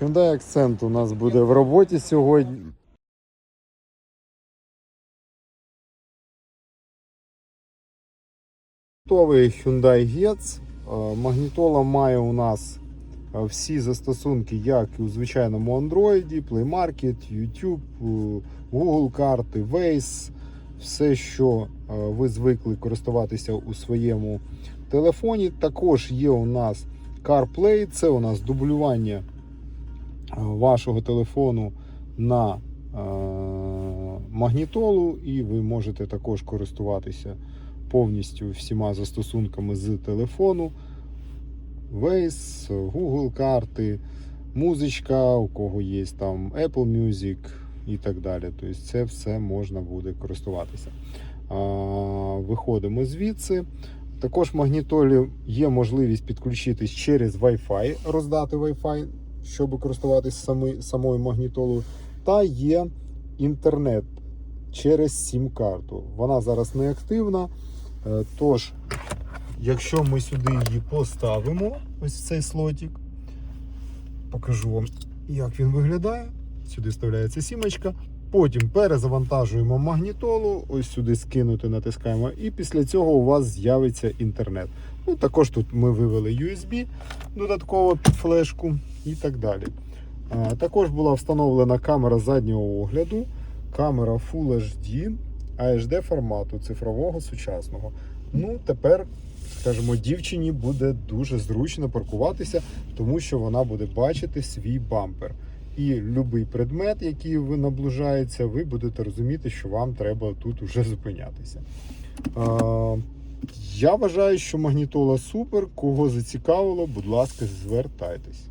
Hyundai Accent у нас буде в роботі сьогодні. Готовий Hyundai Getz. Е, Магнітола має у нас е, всі застосунки, як і у звичайному Android, Play Market, YouTube, е, Google карти, Waze, все, що ви звикли користуватися у своєму телефоні. Також є у нас CarPlay, це у нас дублювання вашого телефону на е, магнітолу, і ви можете також користуватися повністю всіма застосунками з телефону. Waze, Google карти, музичка, у кого є там Apple Music і так далі. Тобто це все можна буде користуватися. Виходимо звідси. Також в магнітолі є можливість підключитись через Wi-Fi, роздати Wi-Fi, щоб користуватися самі, самою магнітолою. Та є інтернет через сім-карту. Вона зараз не активна. Е, Тож, якщо ми сюди її поставимо, ось в цей слотик, покажу вам, як він виглядає. Сюди вставляється сімочка. Потім перезавантажуємо магнітолу, ось сюди скинути, натискаємо, і після цього у вас з'явиться інтернет. Ну, також тут ми вивели USB додатково під флешку і так далі. А, також була встановлена камера заднього огляду, камера Full HD AHD формату цифрового сучасного. Ну, тепер, скажімо, дівчині буде дуже зручно паркуватися, тому що вона буде бачити свій бампер. І будь-який предмет, який ви наближається, ви будете розуміти, що вам треба тут уже зупинятися. Я вважаю, що магнітола супер. Кого зацікавило, будь ласка, звертайтесь.